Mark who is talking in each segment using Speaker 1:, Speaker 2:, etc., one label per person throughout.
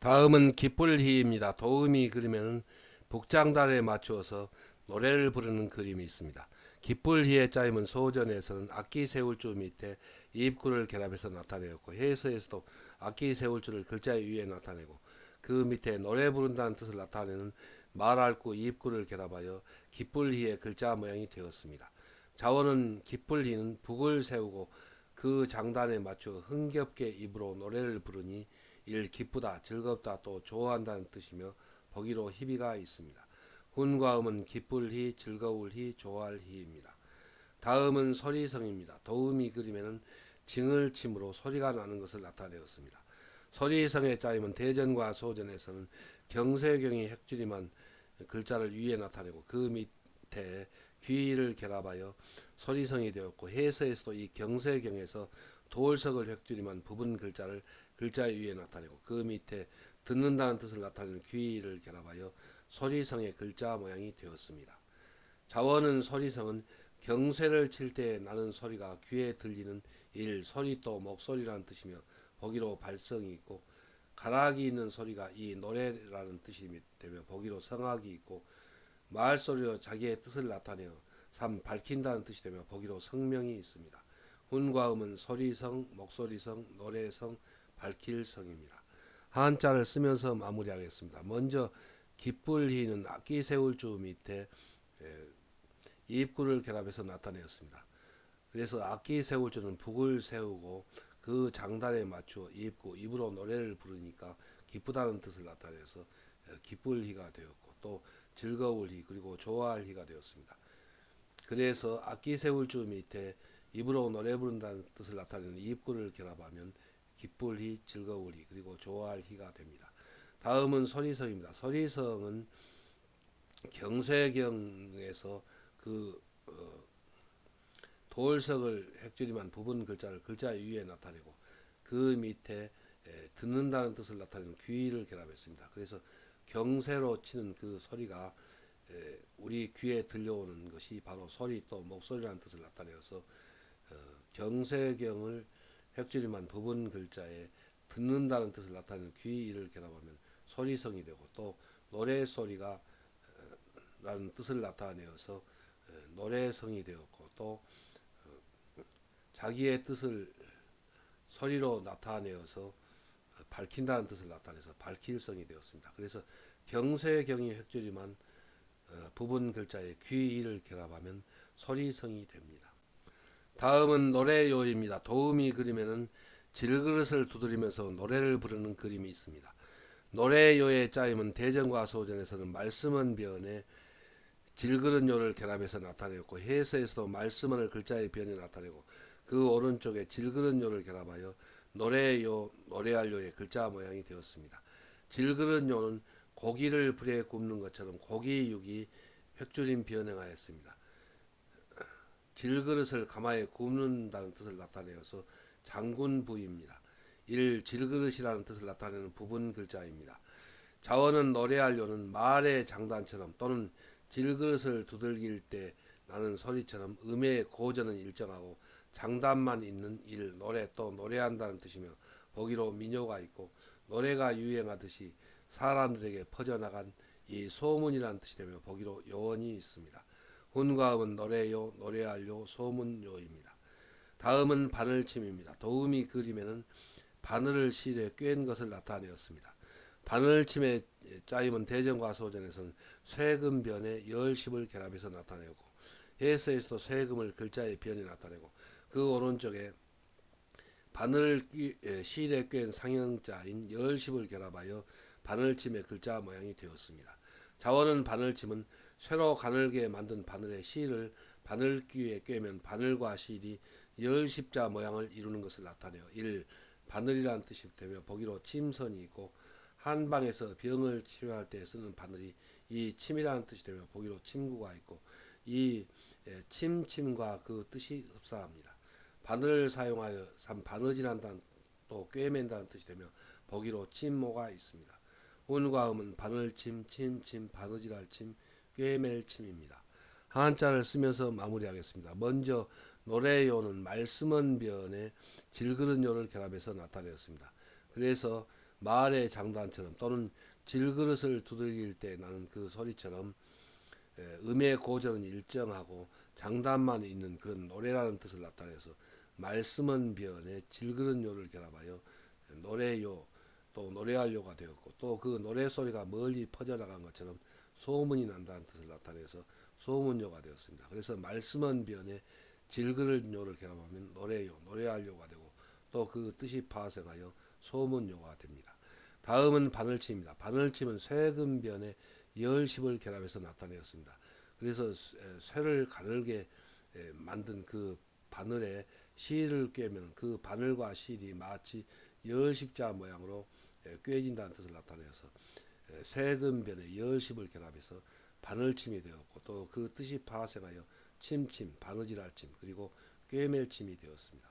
Speaker 1: 다음은 깃불희입니다. 도움이 그리면 북장단에 맞추어서 노래를 부르는 그림이 있습니다. 깃불희의 짜임은 소전에서는 악기 세울 줄 밑에 입구를 결합해서 나타내었고 해서에서도 악기 세울 줄을 글자 위에 나타내고 그 밑에 노래 부른다는 뜻을 나타내는 말할구 입구를 결합하여 깃불희의 글자 모양이 되었습니다. 자원은 깃불희는 북을 세우고 그 장단에 맞추어 흥겹게 입으로 노래를 부르니 일 기쁘다, 즐겁다, 또 좋아한다는 뜻이며 보기로 희비가 있습니다. 훈과 음은 기쁠 희, 즐거울 희, 좋아할 희입니다. 다음은 소리성입니다. 도움이 그림에는 징을 침으로 소리가 나는 것을 나타내었습니다. 소리성의 짜임은 대전과 소전에서는 경세경이 핵줄이만 글자를 위에 나타내고 그 밑에 귀를 결합하여 소리성이 되었고 해서에서도 이 경세경에서 도을석을 획줄이만 부분 글자를 글자 위에 나타내고 그 밑에 듣는다는 뜻을 나타내는 귀를 결합하여 소리성의 글자 모양이 되었습니다. 자원은 소리성은 경쇠를 칠 때 나는 소리가 귀에 들리는 일, 소리 또 목소리라는 뜻이며 보기로 발성이 있고 가락이 있는 소리가 이 노래라는 뜻이 되며 보기로 성악이 있고 말소리로 자기의 뜻을 나타내어 삼 밝힌다는 뜻이 되며 보기로 성명이 있습니다. 훈과 음은 소리성, 목소리성, 노래성, 밝힐 성입니다. 한자를 쓰면서 마무리하겠습니다. 먼저 기쁠희는 악기 세울 주 밑에 입구를 결합해서 나타내었습니다. 그래서 악기 세울 줄은 북을 세우고 그 장단에 맞추어 입구, 입으로 노래를 부르니까 기쁘다는 뜻을 나타내서 기쁠희가 되었고 또 즐거울 희 그리고 좋아할 희가 되었습니다. 그래서 악기 세울 주 밑에 입으로 노래 부른다는 뜻을 나타내는 입구를 결합하면 기쁠 희, 즐거울 희, 그리고 좋아할 희가 됩니다. 다음은 소리성입니다. 소리성은 경세경에서 그 어, 도을석을 핵줄임한 부분 글자를 글자 위에 나타내고 그 밑에 에, 듣는다는 뜻을 나타내는 귀를 결합했습니다. 그래서 경세로 치는 그 소리가 에, 우리 귀에 들려오는 것이 바로 소리 또 목소리라는 뜻을 나타내어서 어, 경세경을 핵줄임한 부분 글자에 듣는다는 뜻을 나타내는 귀를 결합하면 소리성이 되고 또 노래 소리가 어, 라는 뜻을 나타내어서 어, 노래성이 되었고 또 자기의 뜻을 소리로 나타내어서 밝힌다는 뜻을 나타내서 밝힐성이 되었습니다. 그래서 경세경이 핵줄임한 부분 글자에 귀를 결합하면 소리성이 됩니다. 다음은 노래요입니다. 도움이 그림에는 질그릇을 두드리면서 노래를 부르는 그림이 있습니다. 노래요의 짜임은 대전과 소전에서는 말씀은 변에 질그릇 요를 결합해서 나타내었고 해서에서도 말씀은 글자의 변에 나타내고 그 오른쪽에 질그릇 요를 결합하여 노래요, 노래할 요의 글자 모양이 되었습니다. 질그릇 요는 고기를 불에 굽는 것처럼 고기육이 획줄임 변형하였습니다. 질그릇을 가마에 굽는다는 뜻을 나타내어서 장군부입니다. 일 질그릇이라는 뜻을 나타내는 부분 글자입니다. 자원은 노래하려는 말의 장단처럼 또는 질그릇을 두들길 때 나는 소리처럼 음의 고전은 일정하고 장단만 있는 일, 노래 또 노래한다는 뜻이며 보기로 민요가 있고 노래가 유행하듯이 사람들에게 퍼져나간 이 소문이라는 뜻이 되며 보기로 요원이 있습니다. 혼과음은 노래요, 노래할요, 소문요입니다. 다음은 바늘침입니다. 도움이 그림에는 바늘을 실에 꿰는 것을 나타내었습니다. 바늘침의 짜임은 대전과 소전에서는 쇠금 변에 열십을 결합해서 나타내고 해서에서도 쇠금을 글자의 변에 나타내고 그 오른쪽에 바늘 실에 꿰는 상형자인 열십을 결합하여 바늘침의 글자 모양이 되었습니다. 자원은 바늘침은 쇠로 가늘게 만든 바늘의 실을 바늘귀에 꿰면 바늘과 실이 열 십자 모양을 이루는 것을 나타내어 1. 바늘이라는 뜻이 되며 보기로 침선이 있고 한방에서 병을 치료할 때 쓰는 바늘이 이 침이라는 뜻이 되며 보기로 침구가 있고 이 침침과 그 뜻이 흡사합니다. 바늘을 사용하여 삼 바느질한다는 또 꿰맨다는 뜻이 되며 보기로 침모가 있습니다. 운과 음은 바늘침, 침침, 바느질할 침, 꿰멜침입니다. 한자를 쓰면서 마무리하겠습니다. 먼저 노래요는 말씀은 변에 질그릇요를 결합해서 나타내었습니다. 그래서 말의 장단처럼 또는 질그릇을 두들길 때 나는 그 소리처럼 에, 음의 고절은 일정하고 장단만 있는 그런 노래라는 뜻을 나타내서 말씀은 변에 질그릇 요를 결합하여 노래요 또 노래할 요가 되었고 또 그 노래 소리가 멀리 퍼져나간 것처럼 소문이 난다는 뜻을 나타내서 소문요가 되었습니다. 그래서 말씀은 변에 질그릇 요를 결합하면 노래요 노래할 요가 되고 또 그 뜻이 파생하여 소문요가 됩니다. 다음은 바늘침입니다. 바늘침은 쇠금변에 열십을 결합해서 나타내었습니다. 그래서 쇠- 쇠를 가늘게 에, 만든 그 바늘에 실을 꿰면 그 바늘과 실이 마치 열십자 모양으로 에, 꿰진다는 뜻을 나타내어서 에, 쇠금변에 열십을 결합해서 바늘침이 되었고 또 그 뜻이 파생하여 침침, 바느질할침 그리고 꿰멜침이 되었습니다.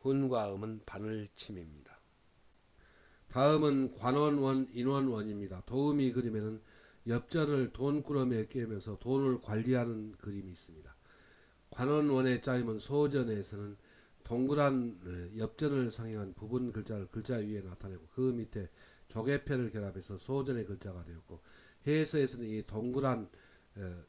Speaker 1: 훈과 음은 바늘침입니다. 다음은 관원원, 인원원입니다. 도움이 그림에는 엽전을 돈꾸러미에 끼우면서 돈을 관리하는 그림이 있습니다. 관원원의 짜임은 소전에서는 동그란 어, 엽전을 상행한 부분 글자를 글자 위에 나타내고 그 밑에 조개패를 결합해서 소전의 글자가 되었고 해서에서는 이 동그란 어,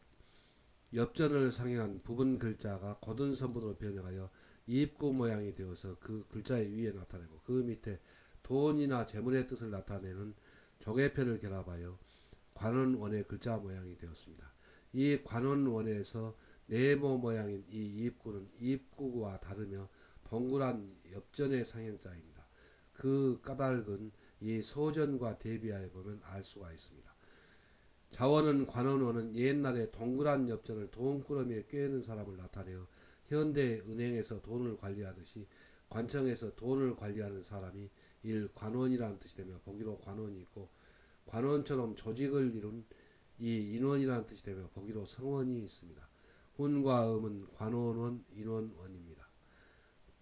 Speaker 1: 엽전을 상행한 부분 글자가 고든 선분으로 변형하여 입구 모양이 되어서 그 글자의 위에 나타내고 그 밑에 돈이나 재물의 뜻을 나타내는 조개패를 결합하여 관원원의 글자 모양이 되었습니다. 이 관원원에서 네모 모양인 이 입구는 입구와 다르며 동그란 엽전의 상형자입니다. 그 까닭은 이 소전과 대비하여 보면 알 수가 있습니다. 자원은 관원원은 옛날에 동그란 엽전을 돈꾸러미에 꿰는 사람을 나타내어 현대 은행에서 돈을 관리하듯이 관청에서 돈을 관리하는 사람이 일 관원이라는 뜻이 되며 보기로 관원이 있고 관원처럼 조직을 이룬 이 인원이라는 뜻이 되며 보기로 성원이 있습니다. 훈과 음은 관원원, 인원원입니다.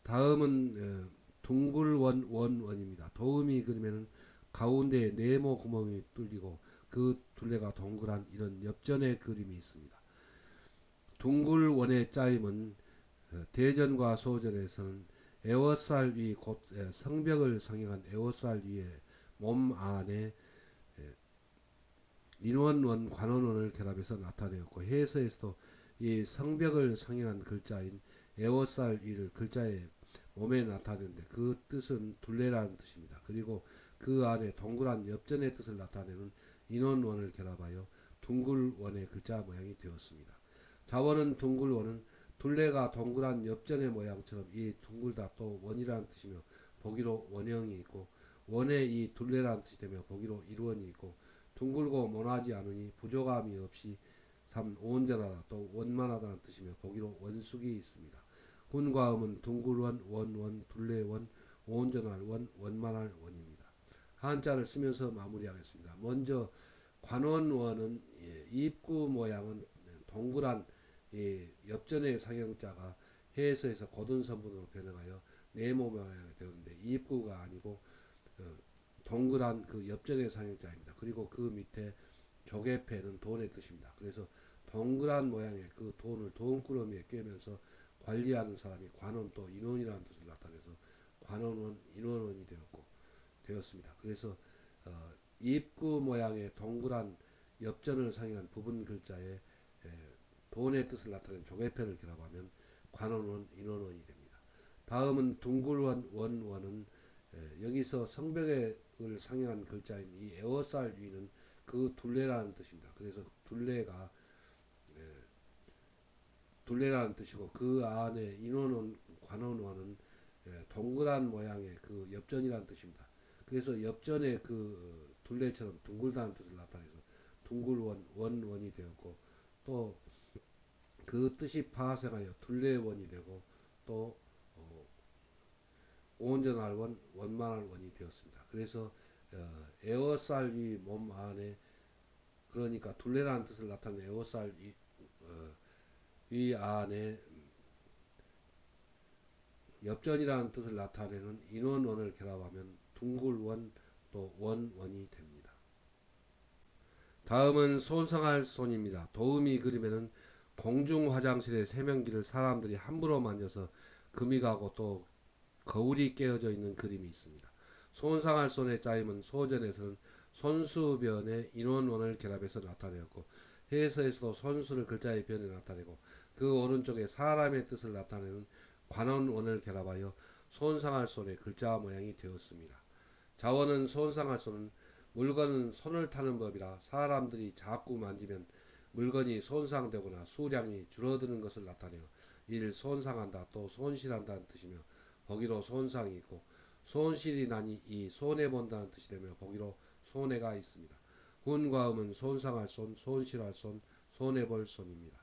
Speaker 1: 다음은 어, 둥글원 원원입니다. 도움이 그리면은 가운데에 네모 구멍이 뚫리고 그 둘레가 동그란 이런 엽전의 그림이 있습니다. 둥글원의 짜임은 어, 대전과 소전에서는 에워쌀 위곧 성벽을 상행한 에워쌀 위에 몸 안에 에, 인원원 관원원을 결합해서 나타내었고 해서에서도 이 성벽을 상행한 글자인 에워쌀 위를 글자에 몸에 나타내는데 그 뜻은 둘레라는 뜻입니다. 그리고 그 안에 동그란 엽전의 뜻을 나타내는 인원원을 결합하여 둥글원의 글자 모양이 되었습니다. 자원은 둥글원은 둘레가 동그란 엽전의 모양처럼 이 둥글다 또 원이라는 뜻이며 보기로 원형이 있고 원에 이 둘레라는 뜻이 되며 보기로 일원이 있고 둥글고 모나지 않으니 부족함이 없이 삼 온전하다 또 원만하다는 뜻이며 보기로 원숙이 있습니다. 훈과 음은 둥글원, 원원, 둘레원, 온전할 원, 원만할 원입니다. 한자를 쓰면서 마무리하겠습니다. 먼저 관원원은 예, 입구 모양은 동그란 이 엽전의 상형자가 해에서에서 고든 선분으로 변형하여 네모 모양이 되었는데 입구가 아니고 어, 동그란 그 엽전의 상형자입니다. 그리고 그 밑에 조개패는 돈의 뜻입니다. 그래서 동그란 모양의 그 돈을 돈꾸러미에 꿰면서 관리하는 사람이 관원 또 인원이라는 뜻을 나타내서 관원원 인원원이 되었고 되었습니다. 그래서 어, 입구 모양의 동그란 엽전을 상행한 부분 글자에 에, 돈의 뜻을 나타낸 조개편을 결합하면 관원원 인원원이 됩니다. 다음은 둥글원 원원은 에, 여기서 성벽을 상행한 글자인 이 에워쌀 위는 그 둘레라는 뜻입니다. 그래서 둘레가 에, 둘레라는 뜻이고 그 안에 인원원 관원원은 에, 동그란 모양의 그 엽전이라는 뜻입니다. 그래서 엽전의 그 둘레처럼 둥글다는 뜻을 나타내서 둥글원 원원이 되었고 또 그 뜻이 파생하여 둘레원이 되고 또 어, 온전할 원 원만할 원이 되었습니다. 그래서 어, 에어쌀 위몸 안에 그러니까 둘레라는 뜻을 나타낸 에어쌀 위, 어, 위 안에 엽전이라는 뜻을 나타내는 인원원을 결합하면 둥글원 또 원원이 됩니다. 다음은 손상할 손입니다. 도움이 그림에는 공중 화장실의 세면기를 사람들이 함부로 만져서 금이 가고 또 거울이 깨어져 있는 그림이 있습니다. 손상할 손의 짜임은 소전에서는 손수변의 인원원을 결합해서 나타내었고 해서에서도 손수를 글자의 변에 나타내고 그 오른쪽에 사람의 뜻을 나타내는 관원원을 결합하여 손상할 손의 글자 모양이 되었습니다. 자원은 손상할 손은 물건은 손을 타는 법이라 사람들이 자꾸 만지면 물건이 손상되거나 수량이 줄어드는 것을 나타내어 이를 손상한다 또 손실한다는 뜻이며 보기로 손상이 있고 손실이 나니 이 손해본다는 뜻이 되며 보기로 손해가 있습니다. 훈과 음은 손상할 손, 손실할 손, 손해볼 손입니다.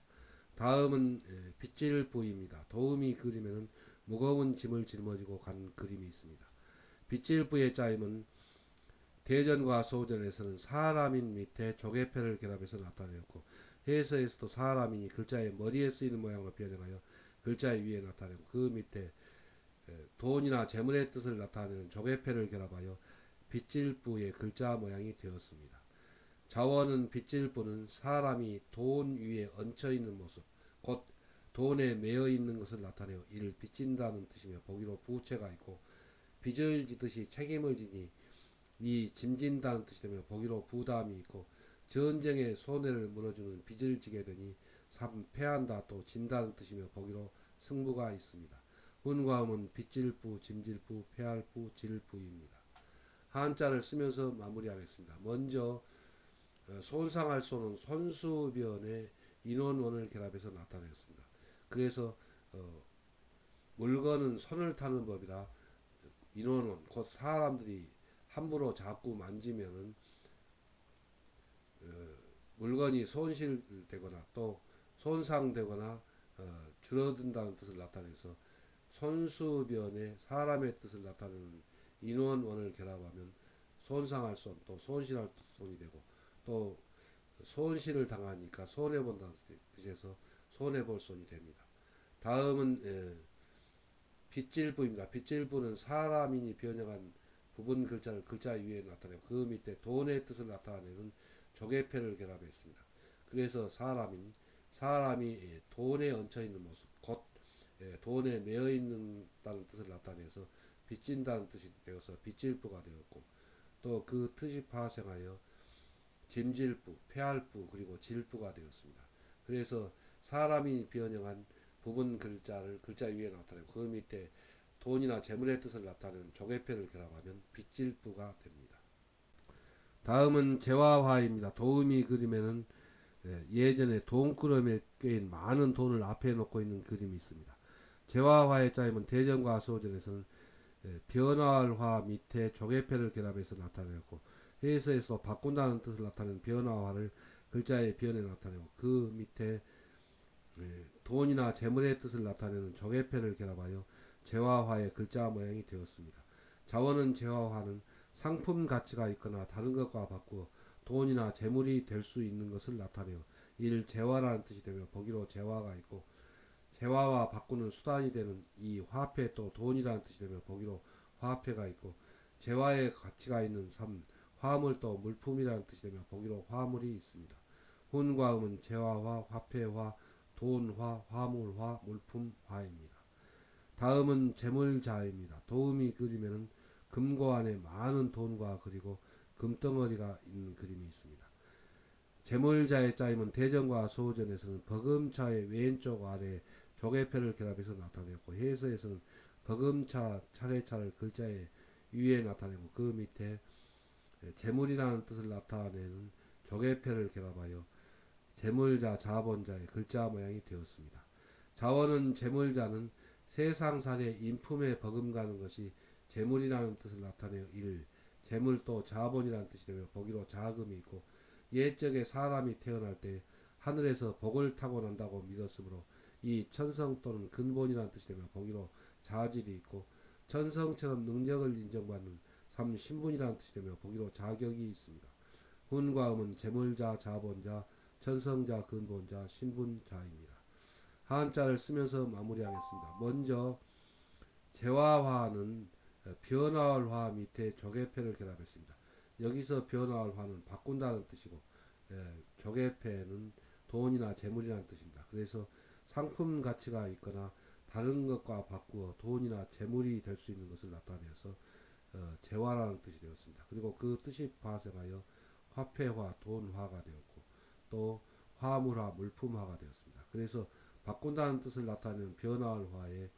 Speaker 1: 다음은 예, 빗질 부입니다. 도움이 그리면은 무거운 짐을 짊어지고 간 그림이 있습니다. 빗질 부의 짜임은 대전과 소전에서는 사람인 밑에 조개패를 결합해서 나타내었고 해서에서도 사람이 글자의 머리에 쓰이는 모양으로 변형하여 글자 위에 나타내고 그 밑에 돈이나 재물의 뜻을 나타내는 조개패를 결합하여 빗질부의 글자 모양이 되었습니다. 자원은 빗질부는 사람이 돈 위에 얹혀 있는 모습, 곧 돈에 매여 있는 것을 나타내어 이를 빚진다는 뜻이며 보기로 부채가 있고 빚을 지듯이 책임을 지니 이 짐진다는 뜻이 되며 보기로 부담이 있고 전쟁에 손해를 물어주는 빚을 지게 되니 삼 패한다 또 진다는 뜻이며 보기로 승부가 있습니다. 훈과음은 빚질부, 짐질부, 패할부, 질부입니다. 한자를 쓰면서 마무리하겠습니다. 먼저 어, 손상할 손은 손수변의 인원원을 결합해서 나타냈습니다. 그래서 어, 물건은 손을 타는 법이라 인원원 곧 사람들이 함부로 자꾸 만지면은 어, 물건이 손실되거나 또 손상되거나 어, 줄어든다는 뜻을 나타내서 손수변에 사람의 뜻을 나타내는 인원원을 결합하면 손상할 손, 또 손실할 손이 되고 또 손실을 당하니까 손해본다는 뜻에서 손해볼 손이 됩니다. 다음은 예, 빗질부입니다. 빗질부는 사람인이 변형한 부분 글자를 글자 위에 나타내고 그 밑에 돈의 뜻을 나타내는 조개패를 결합했습니다. 그래서 사람인 사람이 예, 돈에 얹혀 있는 모습, 곧 예, 돈에 매여 있는다는 뜻을 나타내서 빚진다는 뜻이 되어서 빚질부가 되었고 또 그 뜻이 파생하여 짐질부, 폐할부 그리고 질부가 되었습니다. 그래서 사람이 변형한 부분 글자를 글자 위에 나타내고 그 밑에 돈이나 재물의 뜻을 나타내는 조개패를 결합하면 빚질부가 됩니다. 다음은 재화화입니다. 도움이 그림에는 예, 예전에 돈꾸러미에 꿰인 많은 돈을 앞에 놓고 있는 그림이 있습니다. 재화화의 짜임은 대전과 소전에서는 예, 변화화 밑에 조개패를 결합해서 나타내고 해서에서 바꾼다는 뜻을 나타내는 변화화를 글자의 변에 나타내고 그 밑에 예, 돈이나 재물의 뜻을 나타내는 조개패를 결합하여 재화화의 글자 모양이 되었습니다. 자원은 재화화는 상품 가치가 있거나 다른 것과 바꾸어 돈이나 재물이 될 수 있는 것을 나타내어 일 재화라는 뜻이 되며 보기로 재화가 있고 재화와 바꾸는 수단이 되는 이 화폐 또 돈이라는 뜻이 되며 보기로 화폐가 있고 재화의 가치가 있는 삼 화물 또 물품이라는 뜻이 되며 보기로 화물이 있습니다. 훈과 음은 재화화, 화폐화, 돈화, 화물화, 물품화입니다. 다음은 재물자입니다. 도움이 그리면은 금고 안에 많은 돈과 그리고 금덩어리가 있는 그림이 있습니다. 재물자의 짜임은 대전과 소전에서는 버금차의 왼쪽 아래 조개패를 결합해서 나타내고 해서에서는 버금차 차례차를 글자의 위에 나타내고 그 밑에 재물이라는 뜻을 나타내는 조개패를 결합하여 재물자 자본자의 글자 모양이 되었습니다. 자원은 재물자는 세상살의 인품에 버금가는 것이 재물이라는 뜻을 나타내어 일 재물 또 자본이라는 뜻이 되며 보기로 자금이 있고 옛적에 사람이 태어날 때 하늘에서 복을 타고 난다고 믿었으므로 이 천성 또는 근본이라는 뜻이 되며 보기로 자질이 있고 천성처럼 능력을 인정받는 삼 신분이라는 뜻이 되며 보기로 자격이 있습니다. 훈과 음은 재물자, 자본자, 천성자, 근본자, 신분자입니다. 한자를 쓰면서 마무리하겠습니다. 먼저 재화화는 변화화 밑에 조개패를 결합했습니다. 여기서 변화화는 바꾼다는 뜻이고 예, 조개패는 돈이나 재물이라는 뜻입니다. 그래서 상품 가치가 있거나 다른 것과 바꾸어 돈이나 재물이 될 수 있는 것을 나타내서 어, 재화라는 뜻이 되었습니다. 그리고 그 뜻이 파생하여 화폐화, 돈화가 되었고 또 화물화, 물품화가 되었습니다. 그래서 바꾼다는 뜻을 나타내는 변화할 화에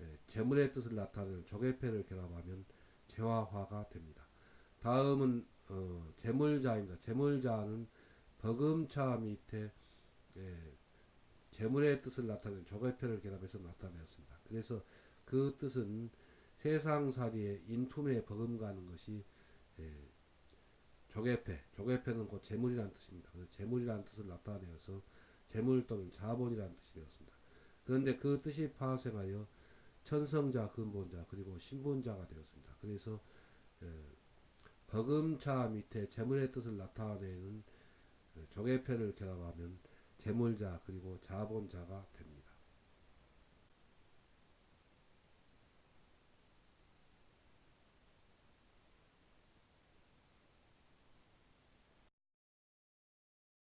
Speaker 1: 예, 재물의 뜻을 나타내는 조개패를 결합하면 재화화가 됩니다. 다음은 어, 재물자입니다. 재물자는 버금차 밑에 예, 재물의 뜻을 나타내는 조개패를 결합해서 나타내었습니다. 그래서 그 뜻은 세상살이에 인품에 버금가는 것이 예, 조개패, 조개패는 곧 재물이라는 뜻입니다. 그래서 재물이라는 뜻을 나타내어서 재물 또는 자본이라는 뜻이 되었습니다. 그런데 그 뜻이 파생하여 천성자, 근본자, 그리고 신본자가 되었습니다. 그래서 예, 버금차 밑에 재물의 뜻을 나타내는 예, 조개패를 결합하면 재물자 그리고 자본자가 됩니다.